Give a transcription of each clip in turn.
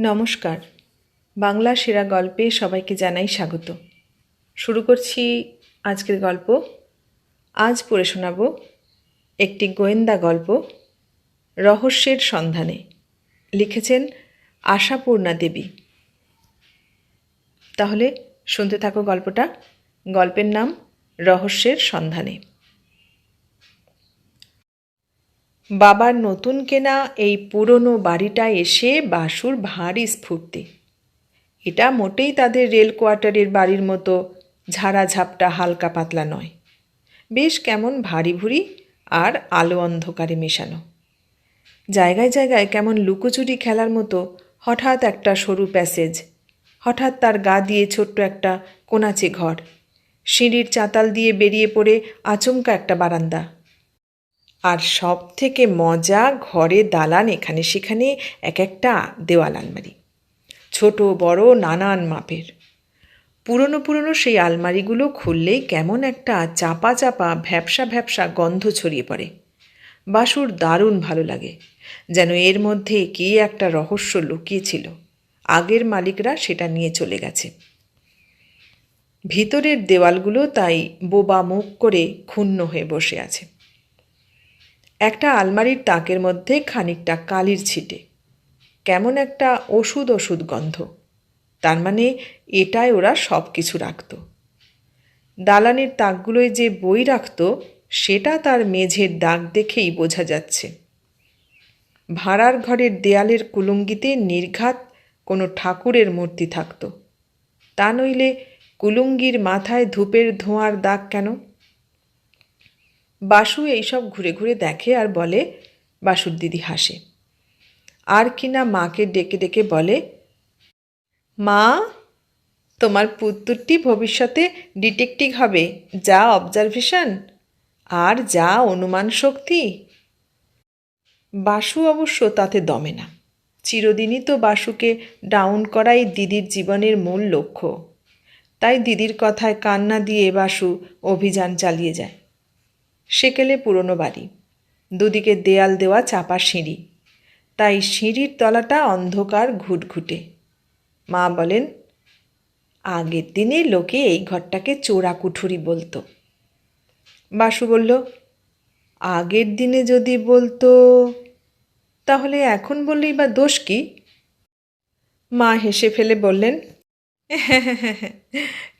নমস্কার। বাংলা সেরা গল্পে সবাইকে জানাই স্বাগত। শুরু করছি আজকের গল্প। আজ পড়ে শোনাব একটি গোয়েন্দা গল্প রহস্যের সন্ধানে। লিখেছেন আশাপূর্ণা দেবী। তাহলে শুনতে থাকো গল্পটা। গল্পের নাম রহস্যের সন্ধানে। বাবার নতুন কেনা এই পুরনো বাড়িটা এসে বাসুর ভারী স্ফূর্তি। এটা মোটেই তাদের রেল কোয়ার্টারের বাড়ির মতো ঝাড়া ঝাপটা হালকা পাতলা নয়। বেশ কেমন ভারী ভুরি আর আলো অন্ধকারে মেশানো। জায়গায় জায়গায় কেমন লুকোচুরি খেলার মতো হঠাৎ একটা সরু প্যাসেজ, হঠাৎ তার গা দিয়ে ছোট্ট একটা কোনাচে ঘর, সিঁড়ির চাতাল দিয়ে বেরিয়ে পড়ে আচমকা একটা বারান্দা। আর সব থেকে মজা ঘরে দালান এখানে সেখানে এক একটা দেওয়াল আলমারি। ছোট, বড়, নানান মাপের। পুরনো পুরনো সেই আলমারিগুলো খুললেই কেমন একটা চাপা চাপা ভ্যাপসা ভ্যাপসা গন্ধ ছড়িয়ে পড়ে। বাসুর দারুণ ভালো লাগে। যেন এর মধ্যে কী একটা রহস্য লুকিয়েছিল আগের মালিকরা সেটা নিয়ে চলে গেছে। ভিতরের দেওয়ালগুলো তাই বোবা মুখ করে ক্ষুণ্ণ হয়ে বসে আছে। একটা আলমারির তাকের মধ্যে খানিকটা কালির ছিটে। কেমন একটা ওষুধ ওষুধ গন্ধ। তার মানে এটাই ওরা সব কিছু রাখত। দালানের তাকগুলোয় যে বই রাখত, সেটা তার মেঝের দাগ দেখেই বোঝা যাচ্ছে। ভাড়ার ঘরের দেয়ালের কুলুঙ্গিতে নির্ঘাত কোনো ঠাকুরের মূর্তি থাকত। তা নইলে কুলুঙ্গির মাথায় ধূপের ধোঁয়ার দাগ কেন? বাসু এইসব ঘুরে ঘুরে দেখে আর বলে, বাসুর দিদি হাসে। আর কিনা মাকে ডেকে ডেকে বলে, মা, তোমার পুত্তুরটি ভবিষ্যতে ডিটেকটিভ হবে, যা অবজারভেশন আর যা অনুমান শক্তি। বাসু অবশ্য তাতে দমে না। চিরদিনই তো বাসুকে ডাউন করাই দিদির জীবনের মূল লক্ষ্য। তাই দিদির কথায় কান্না দিয়ে বাসু অভিযান চালিয়ে যায়। সেকেলে পুরনো বাড়ি। দুদিকে দেয়াল দেওয়া চাপা সিঁড়ি। তাই সিঁড়ির তলাটা অন্ধকার ঘুটঘুটে। মা বলেন, আগের দিনে লোকে এই ঘরটাকে চোরা কুঠুরি বলতো। বাসু বলল, আগের দিনে যদি বলতো, তাহলে এখন বললেই বা দোষ কি? মা হেসে ফেলে বললেন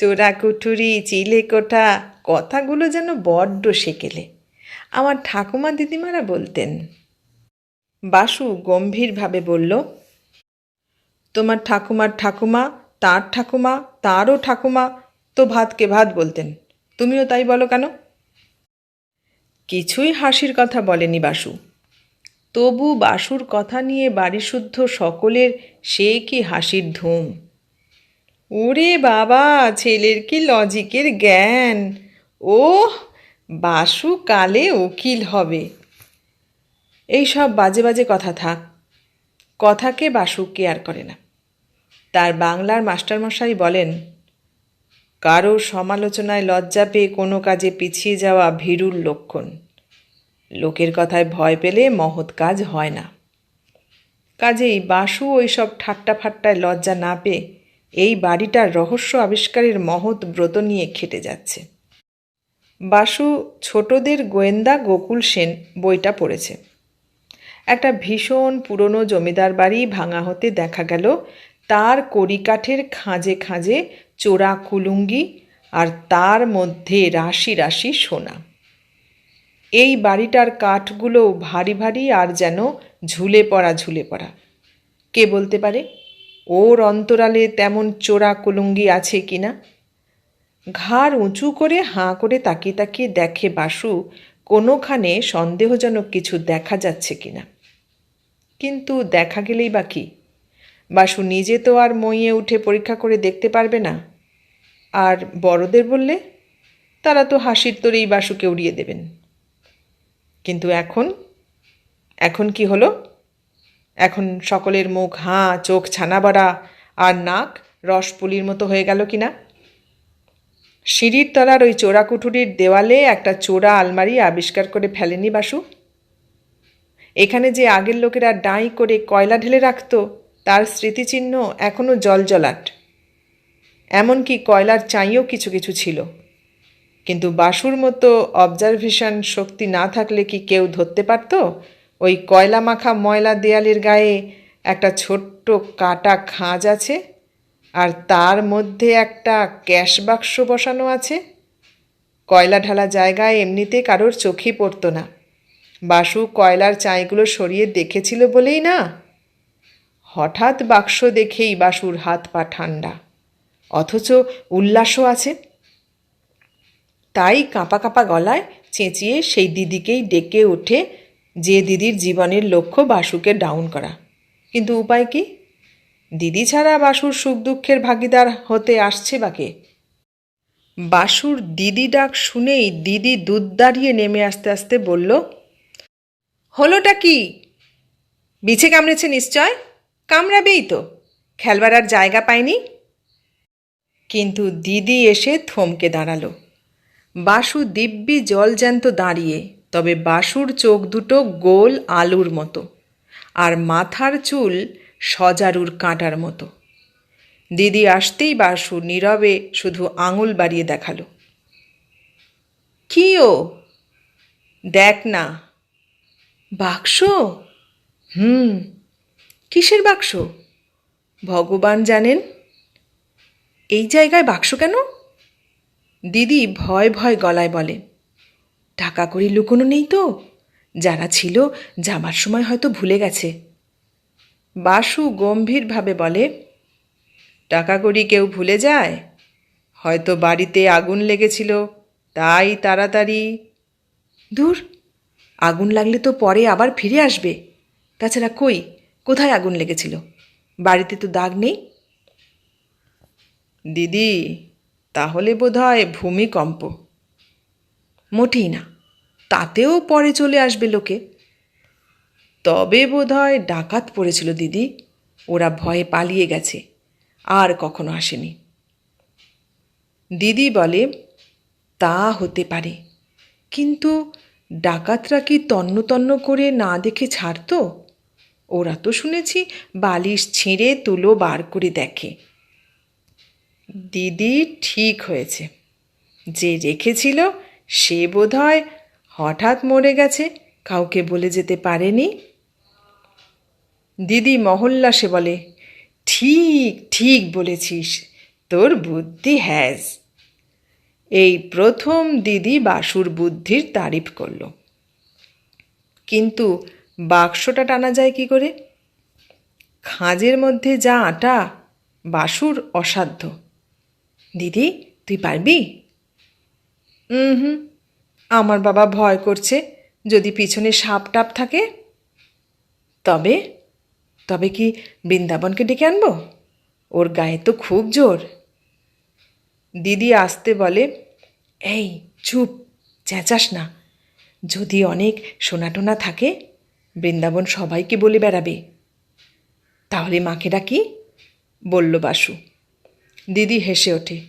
চোরা কুঠুরি, চিলে কোঠা, কথাগুলো যেন বড্ড সেকেলে। আমার ঠাকুমা দিদিমারা বলতেন। বাসু গম্ভীরভাবে বলল, তোমার ঠাকুমার ঠাকুমা, তার ঠাকুমা, তারও ঠাকুমা, তো ভাতকে ভাত বলতেন। তুমিও তাই বলো কেন? কিছুই হাসির কথা বলেনি বাসু। তবু বাসুর কথা নিয়ে বাড়িশুদ্ধ সকলের সে কি হাসির ধুম। ওরে বাবা, ছেলের কি লজিকের জ্ঞান? ও বাসু কালে উকিল হবে। এই সব বাজে বাজে কথা থাক। কথাকে বাসু কেয়ার করে না। তার বাংলার মাস্টারমশাই বলেন, কারও সমালোচনায় লজ্জা পেয়ে কোনো কাজে পিছিয়ে যাওয়া ভীরুর লক্ষণ। লোকের কথায় ভয় পেলে মহৎ কাজ হয় না। কাজেই বাসু ওই সব ঠাট্টা ফাট্টায় লজ্জা না পেয়ে এই বাড়িটার রহস্য আবিষ্কারের মহৎ ব্রত নিয়ে খেটে যাচ্ছে। বাসু ছোটদের গোয়েন্দা গোকুল সেন বইটা পড়েছে। একটা ভীষণ পুরনো জমিদার বাড়ি ভাঙা হতে দেখা গেল। তার কড়িকাঠের খাঁজে খাঁজে চোরা কুলুঙ্গি আর তার মধ্যে রাশি রাশি সোনা। এই বাড়িটার কাঠগুলো ভারী ভারী আর যেন ঝুলে পড়া ঝুলে পড়া। কে বলতে পারে? ওর অন্তরালে তেমন চোরা কুলুঙ্গি আছে কি না ঘাড় উঁচু করে হাঁ করে তাকিয়ে তাকিয়ে দেখে বাসু, কোনোখানে সন্দেহজনক কিছু দেখা যাচ্ছে কি না কিন্তু দেখা গেলেই বা কি? বাসু নিজে তো আর মইয়ে উঠে পরীক্ষা করে দেখতে পারবে না। আর বড়দের বললে, তারা তো হাসির তোরেই বাসুকে উড়িয়ে দেবেন। কিন্তু এখন? এখন কি হলো? এখন সকলের মুখ, হাঁ, চোখ ছানাবাড়া আর নাক রসপুলির মতো হয়ে গেল কি না সিঁড়ির তলার ওই চোরা কুঠুরির দেওয়ালে একটা চোরা আলমারি আবিষ্কার করে ফেলেনি বাসু। এখানে যে আগের লোকেরা ডাঁই করে কয়লা ঢেলে রাখত, তার স্মৃতিচিহ্ন এখনও জলজলাট। এমনকি কয়লার চাইও কিছু কিছু ছিল। কিন্তু বাসুর মতো অবজারভেশন শক্তি না থাকলে কি কেউ ধরতে পারত? ওই কয়লা মাখা ময়লা দেয়ালের গায়ে একটা ছোট্ট কাটা খাঁজ আছে আর তার মধ্যে একটা ক্যাশ বাক্স বসানো আছে। কয়লা ঢালা জায়গায় এমনিতে কারোর চোখেই পড়তো না। বাসু কয়লার চাঁইগুলো সরিয়ে দেখেছিল বলেই না? হঠাৎ বাক্স দেখেই বাসুর হাত পা ঠান্ডা অথচ উল্লাসও আছে। তাই কাঁপা কাঁপা গলায় চেঁচিয়ে সেই দিদিকেই ডেকে ওঠে যে দিদির জীবনের লক্ষ্য বাসুকে ডাউন করা। কিন্তু উপায় কি? দিদি ছাড়া বাসুর সুখ দুঃখের ভাগিদার হতে আসছে বাকে বাসুর দিদি ডাক শুনেই দিদি দুধ দাঁড়িয়ে নেমে আসতে আসতে বলল, হলোটা কি? বিছে কামড়েছে নিশ্চয়? কামড়াবেই তো। খেলবার আর জায়গা পায়নি কিন্তু দিদি এসে থমকে দাঁড়াল। বাসু দিব্যি জলজ্যান্ত দাঁড়িয়ে তবে বাসুর চোখ দুটো গোল আলুর মতো আর মাথার চুল সজারুর কাঁটার মতো। দিদি আসতেই বাসু নীরবে শুধু আঙুল বাড়িয়ে দেখাল। কি ও? দেখ না। বাক্স? হুম। কিসের বাক্স? ভগবান জানেন? এই জায়গায় বাক্স কেন? দিদি ভয় ভয় গলায় বলে। টাকা করি লুকোনো নেই তো। যারা ছিল যাবার সময় হয়তো ভুলে গেছে। বাসু গম্ভীরভাবে বলে, টাকা করি কেউ ভুলে যায়? হয়তো বাড়িতে আগুন লেগেছিল, তাই তাড়াতাড়ি দূর আগুন লাগলে তো পরে আবার ফিরে আসবে। তাছাড়া কই, কোথায় আগুন লেগেছিল? বাড়িতে তো দাগ নেই। দিদি, তাহলে বোধহয় ভূমিকম্প। মোটেই না। তাতেও পরে চলে আসবে লোকে। তবে বোধহয় ডাকাত পড়েছিল দিদি, ওরা ভয়ে পালিয়ে গেছে, আর কখনো আসেনি। দিদি বলে, তা হতে পারে, কিন্তু ডাকাতরা কি তন্ন তন্ন করে না দেখে ছাড়তো? ওরা তো শুনেছি বালিশ ছিঁড়ে তুলো বার করে দেখে। দিদি ঠিক হয়েছে, যে রেখেছিল সে বোধহয় হঠাৎ মরে গেছে, কাউকে বলে যেতে পারেনি। দিদি মহল্লাসে বলে, ঠিক ঠিক বলেছিস, তোর বুদ্ধি হ্যাজ। এই প্রথম দিদি বাসুর বুদ্ধির তারিফ করল। কিন্তু বাক্সটা টানা যায় কি করে? খাঁজের মধ্যে যা আটা, বাসুর অসাধ্য। দিদি, তুই পারবি? হুম। আমার বাবা ভয় করছে যদি পিছনে সাপ টাপ থাকে। তবে তবে কি বৃন্দাবনকে ডেকে আনব? ওর গায়ে তো খুব জোর। দিদি আসতে বলে, এই, চুপ, চেঁচাস না। যদি অনেক সোনাটোনা থাকে, বৃন্দাবন সবাইকে বলে বেড়াবে। তাহলে মাকে ডাকি? বলল বাসু। দিদি হেসে ওঠে,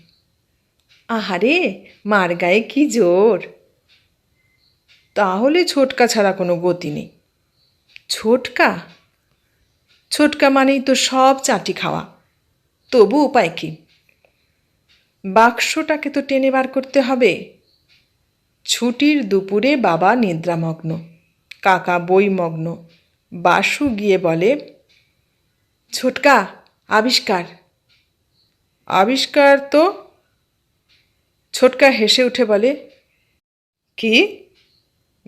আহারে, মার গায়ে কি জোর? তাহলে ছোটকা ছাড়া কোনো গতি নেই। ছোটকা? ছোটকা মানেই তো সব চাটি খাওয়া। তবু উপায় কি? বাক্সটাকে তো টেনে বার করতে হবে। ছুটির দুপুরে বাবা নিদ্রামগ্ন, কাকা বইমগ্ন বাসু গিয়ে বলে, ছোটকা, আবিষ্কার। আবিষ্কার তো? ছোটকা হেসে উঠে বলে, কি?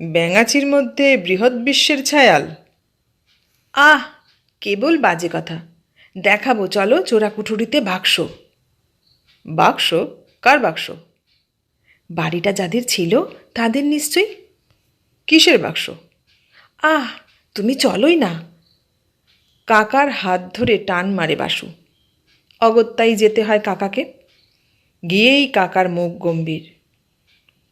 ব্যাঙাচির মধ্যে বৃহৎ বিশ্বের ছায়াল। আহ, কেবল বাজে কথা। দেখাবো, চলো চোরাকুঠুরিতে বাক্স। বাক্স? কার বাক্স? বাড়িটা যাদের ছিল, তাদের নিশ্চয়ই? কিসের বাক্স? আহ, তুমি চলোই না। কাকার হাত ধরে টান মারে বাসু। অগত্যাই যেতে হয় কাকাকে। গিয়েই কাকার মুখ গম্ভীর।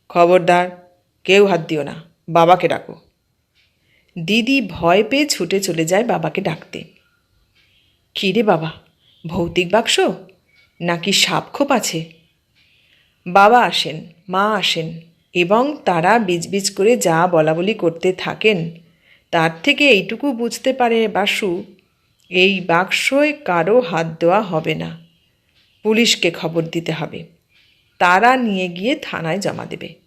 খবরদার, কেউ হাত দিও না। বাবাকে ডাকো। দিদি ভয় পেয়ে ছুটে চলে যায় বাবাকে ডাকতে। কী রে বাবা, ভৌতিক বাক্স? নাকি সাপখোপ আছে? বাবা আসেন, মা আসেন, এবং তারা বিজবিজ করে যা বলা বলি করতে থাকেন, তার থেকে এইটুকু বুঝতে পারে বাসু, এই বাক্সয় কারও হাত দেওয়া হবে না। পুলিশকে খবর দিতে হবে। তারা নিয়ে গিয়ে থানায় জমা দেবে।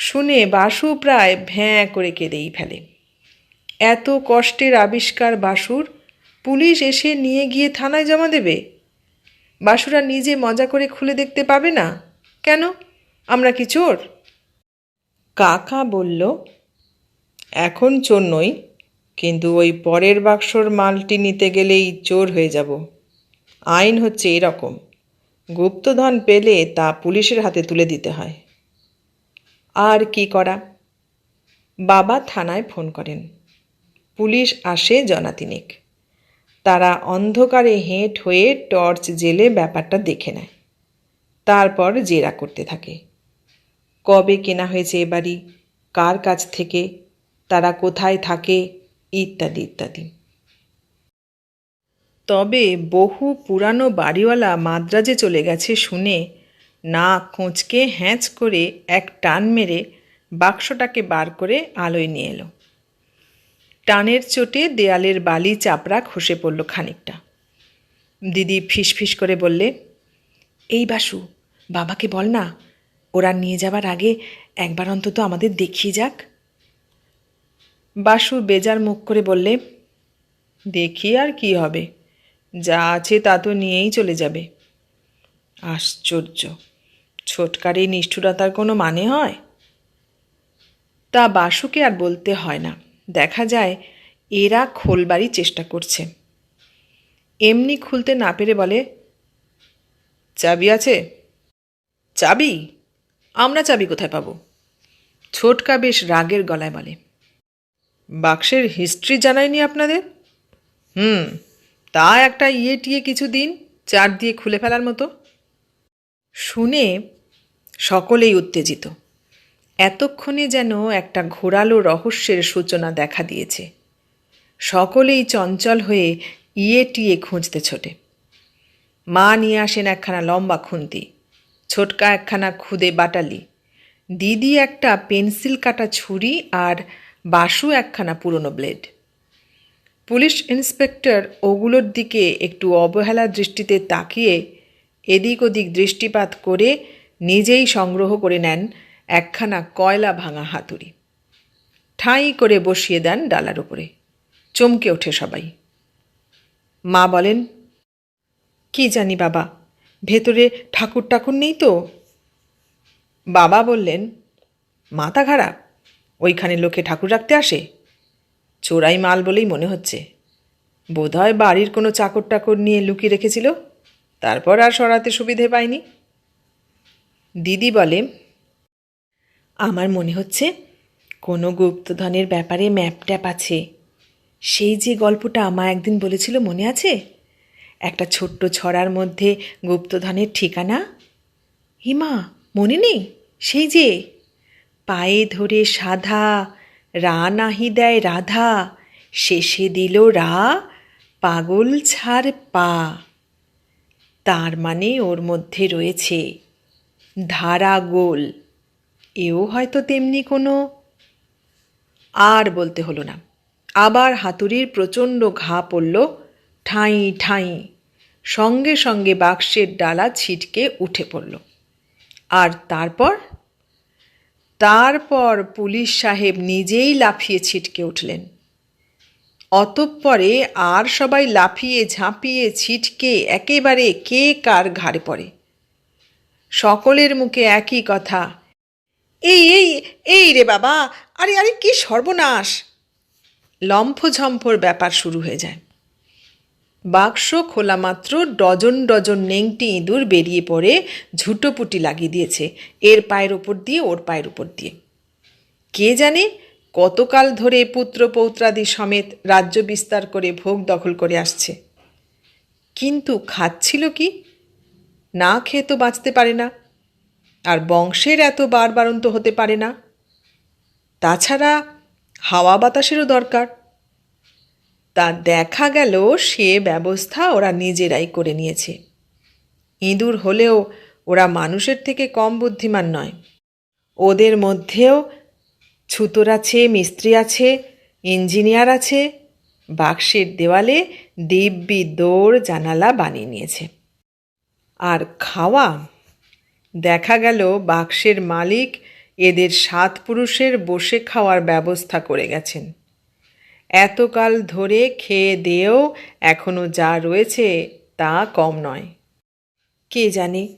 শুনে বাসু প্রায় ভ্যাঁ করে কেঁদেই ফেলে। এত কষ্টের আবিষ্কার বাসুর। পুলিশ এসে নিয়ে গিয়ে থানায় জমা দেবে? বাসুরা নিজে মজা করে খুলে দেখতে পাবে না? কেন? আমরা কি চোর? কাকা বলল, এখন চোর নই, কিন্তু ওই পরের বাক্সর মালটি নিতে গেলেই চোর হয়ে যাব। আইন হচ্ছে এরকম। গুপ্তধন পেলে তা পুলিশের হাতে তুলে দিতে হয়। আর কি করা? বাবা থানায় ফোন করেন। পুলিশ আসে জনাতিনেক। তারা অন্ধকারে হেঁট হয়ে টর্চ জেলে ব্যাপারটা দেখে নেয়। তারপর জেরা করতে থাকে। কবে কেনা হয়েছে এ বাড়ি? কার কাছ থেকে? তারা কোথায় থাকে? ইত্যাদি ইত্যাদি। তবে বহু পুরানো বাড়িওয়ালা মাদ্রাজে চলে গেছে শুনে না কোঁচকে হ্যাঁচ করে এক টান মেরে বাক্সটাকে বার করে আলোয় নিয়ে এলো। টানের চোটে দেয়ালের বালি চাপড়া খসে পড়ল খানিকটা। দিদি ফিসফিস করে বললে, এই বাসু, বাবাকে বল না, ওরা নিয়ে যাবার আগে একবার অন্তত আমাদের দেখিয়ে যাক। বাসু বেজার মুখ করে বললে, দেখি আর কি হবে, যা আছে তা তো নিয়েই চলে যাবে। আশ্চর্য। ছোটকার এই নিষ্ঠুরতার কোনো মানে হয়? তা বাসুকে আর বলতে হয় না। দেখা যায়, এরা খোলবারই চেষ্টা করছে। এমনি খুলতে না পেরে বলে, চাবি আছে? চাবি? আমরা চাবি কোথায় পাবো? ছোটকা বেশ রাগের গলায় বলে, বাক্সের হিস্ট্রি জানায়নি আপনাদের? হুম, তা একটা ইয়ে টিয়ে কিছু দিন, চার দিয়ে খুলে ফেলার মতো। শুনে সকলেই উত্তেজিত। এতক্ষণে যেন একটা ঘোরালো রহস্যের সূচনা দেখা দিয়েছে। সকলেই চঞ্চল হয়ে ইয়ে টিয়ে খুঁজতে ছোটে। মা নিয়ে আসেন একখানা লম্বা খুন্তি, ছোটকা একখানা খুদে বাটালি, দিদি একটা পেন্সিল কাটা ছুরি আর বাসু একখানা পুরনো ব্লেড। পুলিশ ইন্সপেক্টর ওগুলোর দিকে একটু অবহেলা দৃষ্টিতে তাকিয়ে এদিক ওদিক দৃষ্টিপাত করে নিজেই সংগ্রহ করে নেন একখানা কয়লা ভাঙা হাতুড়ি। ঠাঁই করে বসিয়ে দেন ডালার উপরে। চমকে ওঠে সবাই। মা বলেন, কি জানি বাবা, ভেতরে ঠাকুর টাকুর নেই তো? বাবা বললেন, মাথা খারাপ, ওইখানে লোকে ঠাকুর রাখতে আসে। চোরাই মাল বলেই মনে হচ্ছে। বোধহয় বাড়ির কোনো চাকর টাকর নিয়ে লুকিয়ে রেখেছিল, তারপর আর সরাতে সুবিধে পায়নি। দিদি বলে, আমার মনে হচ্ছে কোনো গুপ্তধনের ব্যাপারে ম্যাপ ট্যাপ আছে। সেই যে গল্পটা আমা একদিন বলেছিল মনে আছে? একটা ছোট্ট ছড়ার মধ্যে গুপ্তধনের ঠিকানা? হিমা, মনে নেই? সেই যে, পায়ে ধরে সাধা রা নাহি দেয় রাধা, শেষে দিল রা, পাগল ছাড় পা। তার মানে ওর মধ্যে রয়েছে ধারা গোল। এও হয়তো তেমনি কোনো আর বলতে হলো না। আবার হাতুড়ির প্রচণ্ড ঘা পড়ল ঠাঁই ঠাঁই। সঙ্গে সঙ্গে বাক্সের ডালা ছিটকে উঠে পড়ল। আর তারপর? তারপর পুলিশ সাহেব নিজেই লাফিয়ে ছিটকে উঠলেন। অতঃপরে আর সবাই লাফিয়ে ঝাঁপিয়ে ছিটকে একেবারে কে কার ঘাড়ে পড়ে? সকলের মুখে একই কথা। এই এই এই রে বাবা, আরে আরে, কি সর্বনাশ! লম্ফঝম্ফর ব্যাপার শুরু হয়ে যায়। বাক্স খোলা মাত্র ডজন ডজন নেংটি ইঁদুর বেরিয়ে পড়ে ঝুটোপুটি লাগিয়ে দিয়েছে, এর পায়ের ওপর দিয়ে, ওর পায়ের উপর দিয়ে। কে জানে কতকাল ধরে পুত্র পৌত্রাদি সমেত রাজ্য বিস্তার করে ভোগ দখল করে আসছে। কিন্তু খাচ্ছিল কি? না খেয়ে তো বাঁচতে পারে না। আর বংশের এত বারবারন্ত হতে পারে না। তাছাড়া হাওয়া বাতাসেরও দরকার। তা দেখা গেল সে ব্যবস্থা ওরা নিজেরাই করে নিয়েছে। ইঁদুর হলেও ওরা মানুষের থেকে কম বুদ্ধিমান নয়। ওদের মধ্যেও ছুতোর আছে, মিস্ত্রি আছে, ইঞ্জিনিয়ার আছে, বাক্সের দেওয়ালে দিব্যি দৌড় জানালা বানিয়ে নিয়েছে। আর খাওয়া। দেখা গেল বাক্সের মালিক এদের সাত পুরুষের বসে খাওয়ার ব্যবস্থা করে গেছেন। এতকাল ধরে খেয়ে দিয়েও এখনও যা রয়েছে তা কম নয়। কে জানে?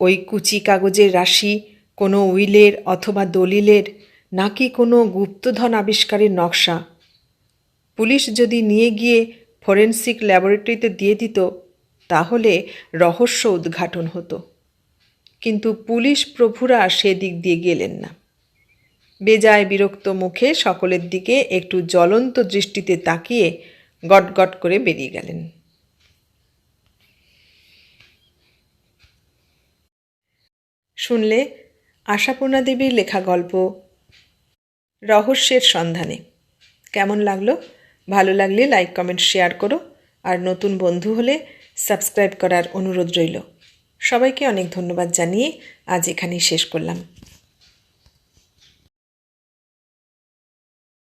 ওই কুচি কাগজের রাশি কোনো উইলের অথবা দলিলের নাকি কোনো গুপ্তধন আবিষ্কারের নকশা। পুলিশ যদি নিয়ে গিয়ে ফরেনসিক ল্যাবরেটরিতে দিয়ে দিত তাহলে রহস্য উদ্ঘাটন হতো। কিন্তু পুলিশ প্রভুরা সেদিক দিয়ে গেলেন না। বেজায় বিরক্ত মুখে সকলের দিকে একটু জ্বলন্ত দৃষ্টিতে তাকিয়ে গটগট করে বেরিয়ে গেলেন। শুনলে আশাপূর্ণা দেবীর লেখা গল্প রহস্যের সন্ধানে। কেমন লাগল? ভালো লাগলে লাইক, কমেন্ট, শেয়ার করো। আর নতুন বন্ধু হলে সাবস্ক্রাইব করার অনুরোধ রইল। সবাইকে অনেক ধন্যবাদ জানিয়ে আজ এখানেই শেষ করলাম।